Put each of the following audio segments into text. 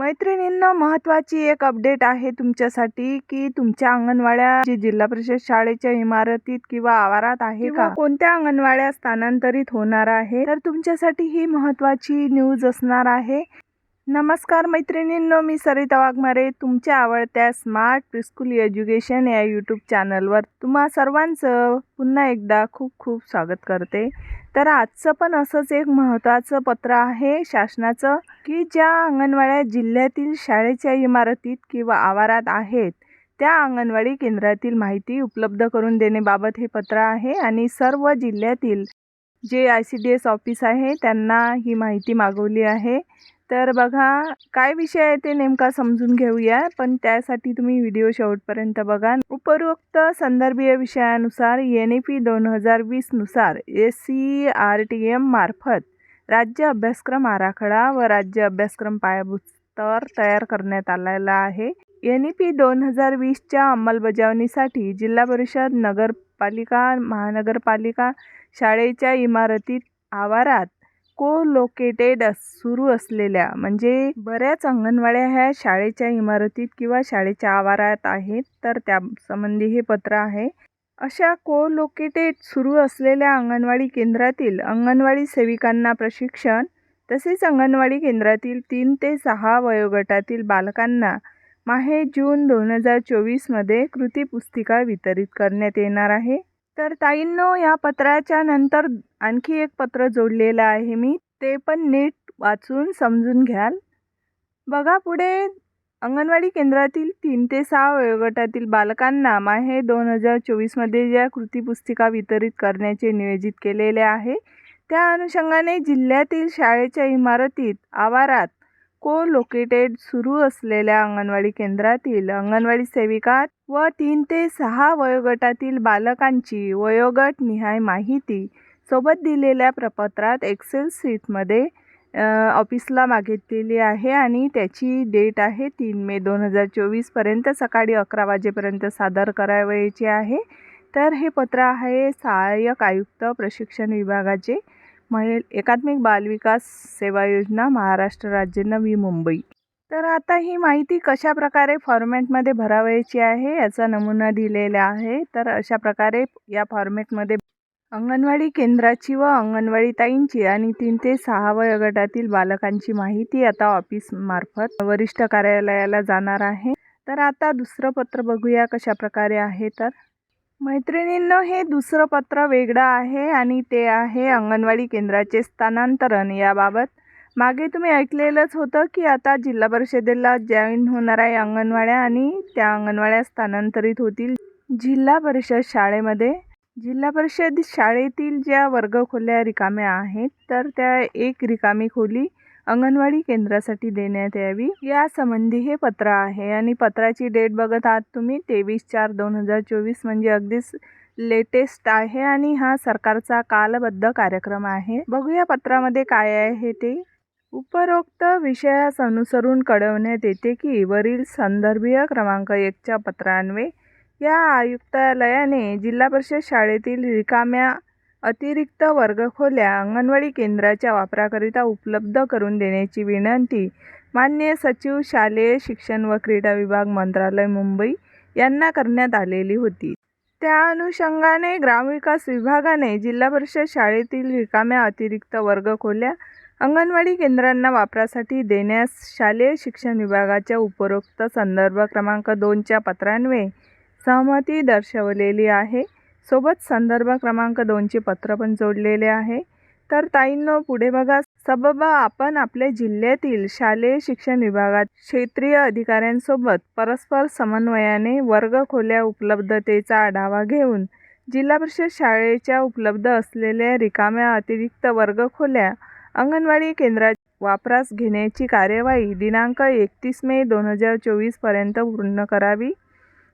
मैत्रिणींना महत्त्वाची एक अपडेट आहे तुमच्यासाठी की तुमच्या अंगणवाड्या जी जिल्हा परिषद शाळेच्या इमारतीत किंवा आवारात आहे का? कोणत्या अंगणवाड्या स्थानांतरित होणार आहे? तर तुमच्यासाठी ही महत्त्वाची न्यूज असणार आहे. नमस्कार मैत्रिणींनो मी सरिता वाघमारे. तुमच्या आवडत्या स्मार्ट प्रिस्कूल एज्युकेशन या यूट्यूब चॅनलवर तुम्हा सर्वांचं पुन्हा एकदा खूप खूप स्वागत करते. तर आजचं पण असंच एक महत्त्वाचं पत्र आहे शासनाचं की ज्या अंगणवाड्या जिल्ह्यातील शाळेच्या इमारतीत किंवा आवारात आहेत त्या अंगणवाडी केंद्रातील माहिती उपलब्ध करून देण्याबाबत हे पत्र आहे आणि सर्व जिल्ह्यातील जे I C D S office आहे त्यांना ही माहिती मागवली आहे. तर बघा काय विषय आहे ते नेमका समजून घेऊया पण त्यासाठी तुम्ही व्हिडिओ शेवटपर्यंत बघा. उपरोक्त संदर्भीय विषयानुसार एन ई पी दोन हजार वीसनुसार S C R T M मार्फत राज्य अभ्यासक्रम आराखडा व राज्य अभ्यासक्रम पायाभूत स्तर तयार करण्यात आलेला आहे. एन ई पी दोन हजार वीसच्या अंमलबजावणीसाठी जिल्हा परिषद नगरपालिका महानगरपालिका शाळेच्या इमारतीत आवारात को लोकेटेड सुरू असलेल्या म्हणजे बऱ्याच अंगणवाड्या ह्या शाळेच्या इमारतीत किंवा शाळेच्या आवारात आहेत तर त्या संबंधी हे पत्र आहे. अशा को लोकेटेड सुरू असलेल्या अंगणवाडी केंद्रातील अंगणवाडी सेविकांना प्रशिक्षण तसेच अंगणवाडी केंद्रातील तीन ते सहा वयोगटातील बालकांना माहे जून दोन हजार चोवीसमध्ये कृती पुस्तिका वितरित करण्यात येणार आहे. तर ताईंनो या पत्राच्या नंतर आणखी एक पत्र जोडलेलं आहे मी. ते पण नीट वाचून समजून घ्याल. बघा पुढे. अंगणवाडी केंद्रातील तीन ते सहा वयोगटातील बालकांना माहे दोन हजार चोवीसमध्ये ज्या कृती पुस्तिका वितरित करण्याचे नियोजित केलेले आहे त्या अनुषंगाने जिल्ह्यातील शाळेच्या इमारतीत आवारात को लोकेटेड सुरू असलेल्या अंगणवाडी केंद्रातील अंगणवाडी सेविका व तीन ते सहा वयोगटातील बालकांची वयोगट निहाय माहिती सोबत दिलेल्या प्रपत्रात एक्सेल सीटमध्ये ऑफिसला मागितलेली आहे आणि त्याची डेट आहे तीन मे दोन हजार चोवीसपर्यंत सकाळी अकरा वाजेपर्यंत सादर करावयाची आहे. तर हे पत्र आहे सहाय्यक आयुक्त प्रशिक्षण विभागाचे. महिल एकात्मिक बालविकास सेवा योजना महाराष्ट्र राज्य नवी मुंबई. तर आता ही माहिती कशा प्रकारे फॉर्मॅटमध्ये भरावयाची आहे याचा नमुना दिलेला आहे. तर अशा प्रकारे या फॉर्मॅटमध्ये अंगणवाडी केंद्राची व अंगणवाडी ताईंची आणि तीन ते सहा वयोगटातील बालकांची माहिती आता ऑफिसमार्फत वरिष्ठ कार्यालयाला जाणार आहे. तर आता दुसरं पत्र बघूया कशा प्रकारे आहे तर. मैत्रिणींनो हे दुसरं पत्र वेगळं आहे आणि ते आहे अंगणवाडी केंद्राचे स्थानांतरण. याबाबत मागे तुम्ही ऐकलेलंच होतं की आता जिल्हा परिषदेला जॉईन होणार आहे अंगणवाड्या आणि त्या अंगणवाड्या स्थानांतरित होतील जिल्हा परिषद शाळेमध्ये. जिल्हा परिषद शाळेतील ज्या वर्गखोल्या रिकाम्या आहेत तर त्या एक रिकामी खोली अंगणवाडी केंद्रासाठी देण्यात यावी. यासंबंधी हे पत्र आहे आणि पत्राची डेट बघत आहात तुम्ही. तेवीस चार दोन हजार चोवीस म्हणजे अगदीच लेटेस्ट आहे आणि हा सरकारचा कालबद्ध कार्यक्रम आहे. बघूया पत्रामध्ये काय आहे ते. उपरोक्त विषयास अनुसरून कळवण्यात येते की वरील संदर्भीय क्रमांक एकच्या पत्रान्वये या आयुक्तालयाने जिल्हा परिषद शाळेतील रिकाम्या अतिरिक्त वर्गखोल्या अंगणवाडी केंद्राच्या वापराकरिता उपलब्ध करून देण्याची विनंती मान्य सचिव शालेय शिक्षण व क्रीडा विभाग मंत्रालय मुंबई यांना करण्यात आलेली होती. त्या अनुषंगाने ग्रामविकास विभागाने जिल्हा परिषद शाळेतील रिकाम्या अतिरिक्त वर्गखोल्या अंगणवाडी केंद्रांना वापरासाठी देण्यास शालेय शिक्षण विभागाच्या उपरोक्त संदर्भ क्रमांक दोनच्या पत्रान्वये सहमती दर्शवलेली आहे. सोबत संदर्भ क्रमांक दोनचे पत्र पण जोडलेले आहे. तर ताईंनो पुढे बघा. सबबा आपण आपल्या जिल्ह्यातील शालेय शिक्षण विभागात क्षेत्रीय अधिकाऱ्यांसोबत परस्पर समन्वयाने वर्गखोल्या उपलब्धतेचा आढावा घेऊन जिल्हा परिषद शाळेच्या उपलब्ध असलेल्या रिकाम्या अतिरिक्त वर्गखोल्या अंगणवाडी केंद्रात वापरास घेण्याची कार्यवाही दिनांक एकतीस मे दोन हजार चोवीसपर्यंत पूर्ण करावी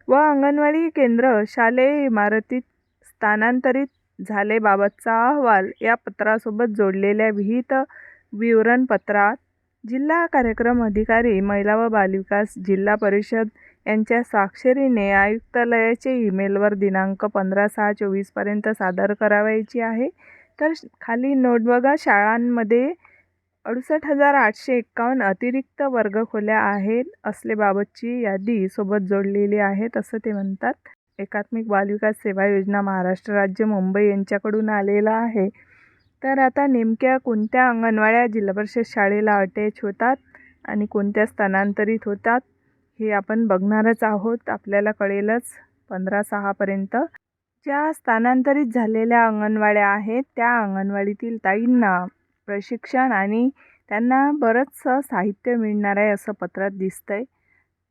व अंगणवाडी केंद्र शालेय इमारतीत स्थानांतरित झालेबाबतचा अहवाल या पत्रासोबत जोडलेल्या विहित विवरणपत्रात जिल्हा कार्यक्रम अधिकारी महिला व बालविकास जिल्हा परिषद यांच्या स्वाक्षरीने आयुक्तालयाचे ईमेलवर दिनांक पंधरा सहा चोवीसपर्यंत सादर करावयाची आहे. तर खाली नोट बघा शाळांमध्ये अडुसष्ट हजार आठशे एक्कावन्न अतिरिक्त वर्गखोल्या आहेत असलेबाबतची यादी सोबत जोडलेली आहे असं ते म्हणतात. एकात्मिक बालविकास सेवा योजना महाराष्ट्र राज्य मुंबई यांच्याकडून आलेला आहे. तर आता नेमक्या कोणत्या अंगणवाड्या जिल्हा परिषद शाळेला अटॅच होतात आणि कोणत्या स्थानांतरित होतात हे आपण बघणारच आहोत. आपल्याला कळेलच पंधरा सहापर्यंत ज्या स्थानांतरित झालेल्या अंगणवाड्या आहेत त्या अंगणवाडीतील ताईंना प्रशिक्षण आणि त्यांना बरंचसं साहित्य मिळणार आहे असं पत्रात दिसतंय.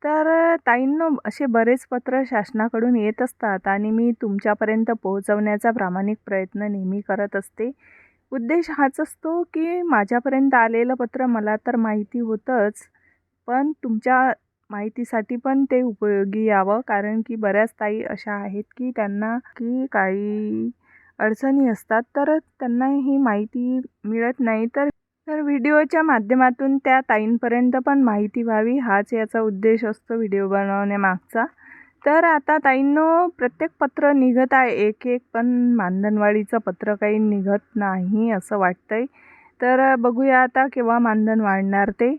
तर ताईंनो असे बरेच पत्र शासनाकडून येत असतात आणि मी तुमच्यापर्यंत पोहोचवण्याचा प्रामाणिक प्रयत्न नेहमी करत असते. उद्देश हाच असतो की माझ्यापर्यंत आलेलं पत्र मला तर माहिती होतंच पण तुमच्या माहितीसाठी पण ते उपयोगी यावं कारण की बऱ्याच ताई अशा आहेत की त्यांना की काही अडचणी असतात तर त्यांना ही माहिती मिळत नाही तर तर व्हिडिओच्या माध्यमातून त्या ताईंपर्यंत पण माहिती व्हावी हाच याचा उद्देश असतो व्हिडिओ बनवण्यामागचा. तर आता ताईंनो प्रत्येक पत्र निघत आहे एक एक पण मानधनवाढीचं पत्र काही निघत नाही असं वाटतं आहे तर बघूया आता केव्हा मानधन वाढणार ते.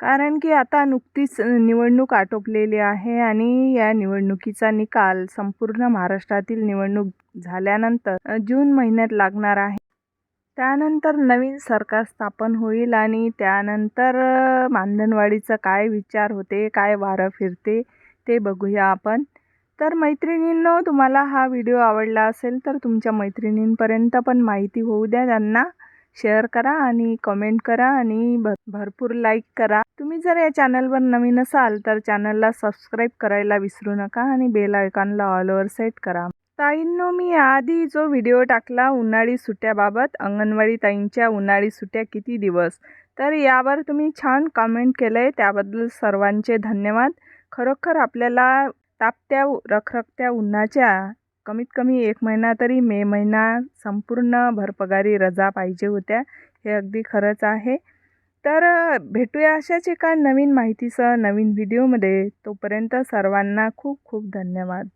कारण की आता नुकतीच निवडणूक आटोपलेली आहे आणि या निवडणुकीचा निकाल संपूर्ण महाराष्ट्रातील निवडणूक झाल्यानंतर जून महिन्यात लागणार आहे. त्यानंतर नवीन सरकार स्थापन होईल आणि त्यानंतर मानधनवाढीचं काय विचार होते काय वारं फिरते ते बघूया आपण. तर मैत्रिणींनो तुम्हाला हा व्हिडिओ आवडला असेल तर तुमच्या मैत्रिणींपर्यंत पण माहिती होऊ द्या. त्यांना शेअर करा आणि कमेंट करा आणि भर भरपूर लाईक करा. तुम्ही जर या चॅनलवर नवीन असाल तर चॅनलला सबस्क्राईब करायला विसरू नका आणि बेल आयकॉनला ऑलवर सेट करा. ताईंनो मी आधी जो व्हिडिओ टाकला उन्हाळी सुट्ट्याबाबत अंगणवाडी ताईंच्या उन्हाळी सुट्ट्या किती दिवस? तर यावर तुम्ही छान कमेंट केलं आहे त्याबद्दल सर्वांचे धन्यवाद. खरोखर आपल्याला तापत्या रखरखत्या उन्हाच्या कमीत कमी एक महिना तरी मे महिना संपूर्ण भरपगारी रजा पाहिजे होत्या हे अगदी खरंच आहे. तर भेटूया अशाच एका नवीन माहितीसह नवीन व्हिडिओमध्ये. तोपर्यंत सर्वांना खूप खूप धन्यवाद.